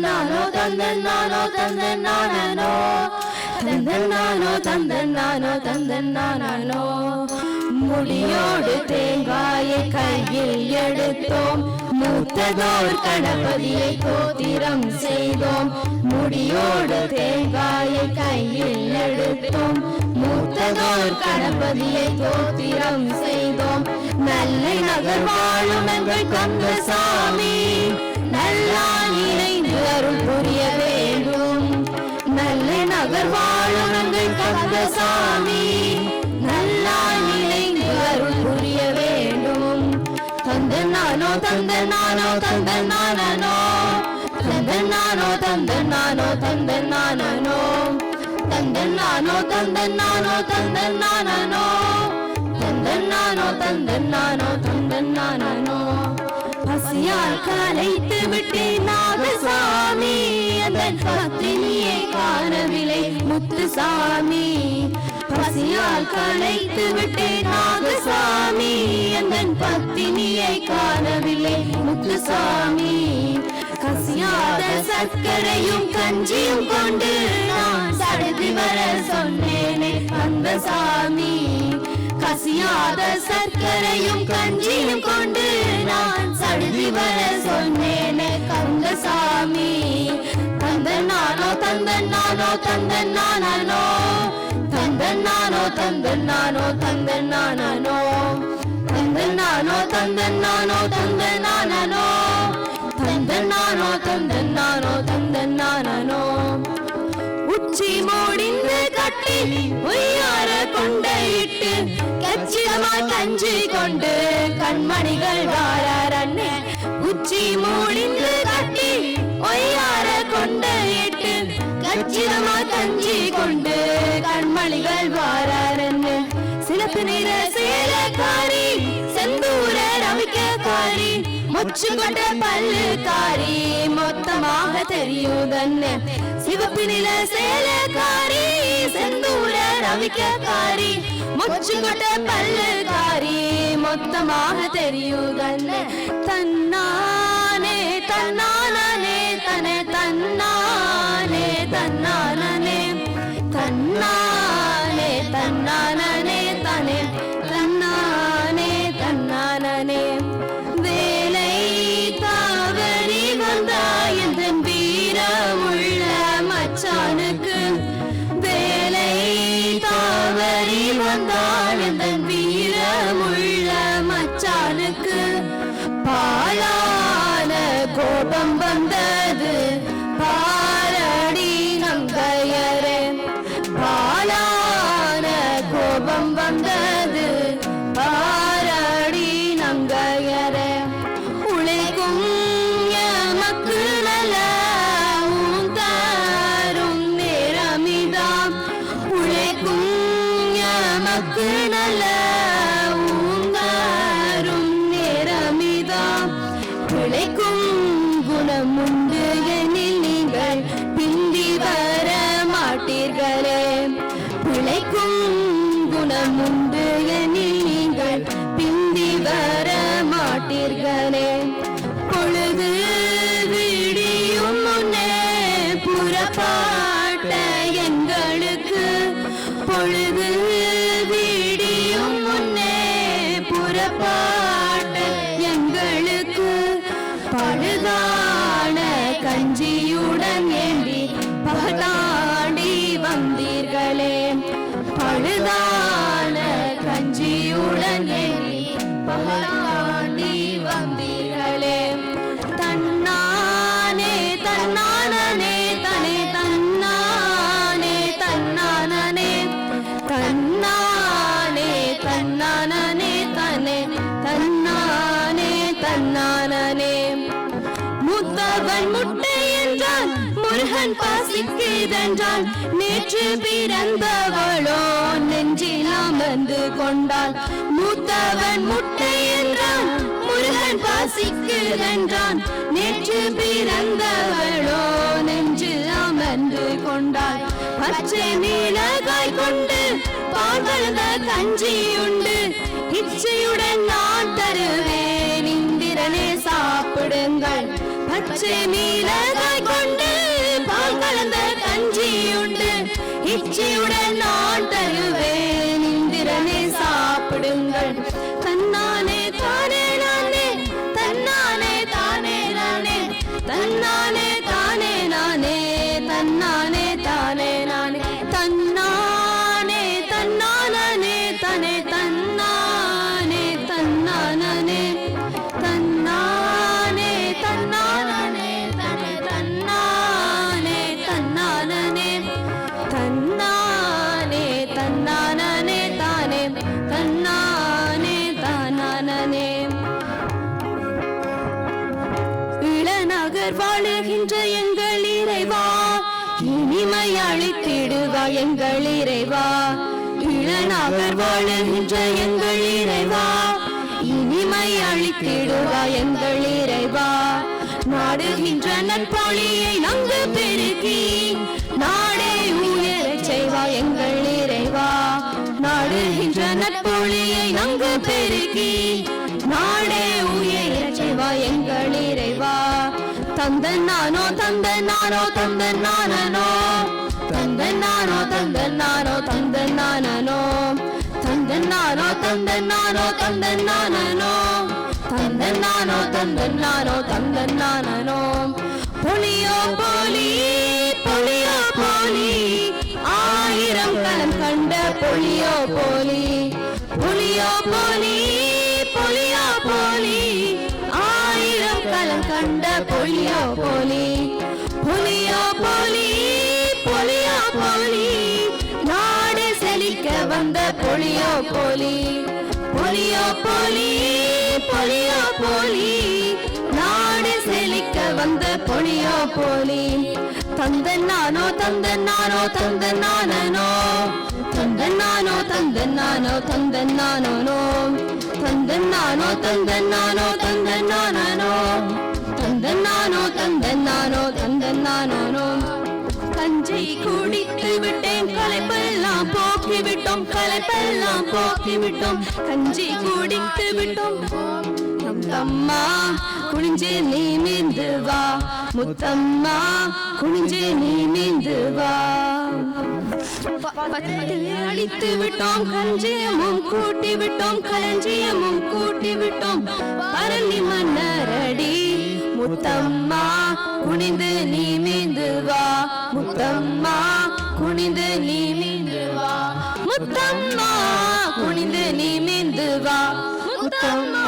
நானோ தந்தன் நானோ தந்தன் நானோ தந்தன் நானோ தந்தன் நானோ தந்தன் நானோ முடியோடு தேங்காயை கையில் எடுத்தோம். மூத்ததோர் கணபதியை கோத்திரம் செய்தோம். முடியோடு தேங்காயை கையில் எடுத்தோம். மூத்ததோர் கணபதியை கோத்திரம் செய்தோம். நல்லை நகர் வாழும் எங்கள் கந்தசாமி. நல்லா இணைந்து அருள் புரிய வேண்டும். நல்ல நகர் வாழும் எங்கள் கந்தசாமி. நல்லா இணைந்து அருள் புரிய வேண்டும். தந்த நானோ தந்த நானோ தந்த நானோ தந்த நானோ தந்த நானோ தந்த நானோ தந்த நானோ தந்த நானோ தந்த நானோ தந்த நானோ தந்த நானோ தந்த நானோ பசியால் கலைத்து விட்டேன் நாகசாமி. அந்த பத்தினியை காணவில்லை முத்துசாமி. பசியால் கலைத்து விட்டேன் நாகசாமி. அந்த பத்தினியை காணவில்லை முத்துசாமி. கசியாத சர்க்கரையும் கஞ்சியும் கொண்டு நான் சடுதி வர சொன்னேனே அந்த சாமி கசியாத சர்க்கரையும் கஞ்சியும் கொண்டு நான் சடுதி வர சொன்னேனே கந்தசாமி. தந்த நானோ தந்த நானோ தந்த நானோ தந்த நானோ தந்த நானோ தந்த நானோ தந்த நானோ தந்த நானோ தந்த நானோ தந்த நானோ தந்த நானோ தந்த நானோ உச்சி மோடிந்து கட்டி உய்யார கொண்டை கச்சிதமா கஞ்சி கொண்டு கண்மணிகள் வாராரண்ணே உச்சி மூடிந்து கட்டி ஒய்யார கொண்டையிட்டு கச்சிதமா கஞ்சி கொண்டு கண்மணிகள் வாராரண்ணே சிலப்பு நிற சேலக்காரி முச்சு கொண்ட காரி மொத்தமாக தெரியும் தெரியுதன்னு? சிவப்பு நில சேலக்காரி செந்தூர ரவிக்கக்காரி முச்சு கொண்ட காரி மொத்தமாக தெரியும் தெரியுதன்னு? தன்னானே தன்னானே தனே தன்னானே தன்னானே தன்னானே தன்னானே. babam bandadır பாட்ட எங்களுக்கு பொழுது வீடியும் முன்னே புறப்பாட்ட எங்களுக்கு பழுதான கஞ்சியுடன் ஏந்தி பகதான் முருகன் பாசிக்குதென்றான் நேற்று பிறந்தவளோ நெஞ்சில் அமர்ந்து கொண்டாள். மூத்தவன் முட்டை என்றான் முருகன் பாசிக்குதென்றான். நேற்று பிறந்தவளோ நெஞ்சில் அமர்ந்து கொண்டாள். பச்சை நீலகாய் கொண்டு பால் கலந்த கஞ்சி உண்டு இச்சையுடன் நான் தருவேன் இந்திரனே சாப்பிடுங்கள். பச்சை நீலகாய் கொண்டு பால் கலந்த கஞ்சியுண்டு. இச்சையுடன் நான் தருவேன். இந்திரனே சாப்பிடுங்கள். வாழுகின்ற எங்கள் இறைவா. இனிமை அளித்திடுவா எங்கள் இறைவா. இளநாகர் வாழுகின்ற எங்கள் இறைவா. இனிமை அளித்திடுவா எங்கள் இறைவா. நாடுகின்ற நற்பொழியை நங்கு பெருக்கி நாடே உயரச் செய்வா எங்கள் இறைவா. நாடுகின்ற நற்பொழியை நங்கு பெருக்கி நாடே தந்த நானோ தந்த நானோ தந்த நானோ தந்த நானோ தந்த நானோ தந்த நானோ தந்த நானோ தந்த நானோ தந்த நானோ தந்த நானோ தந்த நானோ தந்த நானோ பொலியோ போலி புலியோ போலி. ஆயிரம் கலம் கண்ட புலியோ போலி. புலியோ போலி. கண்ட பொலியோ போலி புலியோ போலி பொலியோ போலி நாடு செழிக்க வந்த பொலியோ போலி பொலியோ போலி பொலியோ போலி நாடு செழிக்க வந்த பொலியோ போலி. தந்த நானோ தந்த நானோ தந்த நானோ தந்த நானோ தந்த நானோ தந்த நானோ தந்த நானோ தந்த நானோ தந்த நானோ கஞ்சி குடித்து விட்டேன். களைப்பெல்லாம் போக்கி விட்டோம் களைப்பெல்லாம் போக்கி விட்டோம் கஞ்சி குடித்து விட்டோம். முத்தம்மா குனிஞ்சு நீ மீந்து வா. முத்தம்மா குனிஞ்சு நீ மீந்து வா. பத்து அடித்து விட்டோம். கஞ்சியமும் கூட்டி விட்டோம். களஞ்சியமும் கூட்டி விட்டோம். பரணி மன்னரடி முத்தம்மா குனிந்து நீ முத்தம்மா குனிந்து நீ மீந்து வா. முத்தம்மா குனிந்து நீ மீந்து வா. முத்தம்மா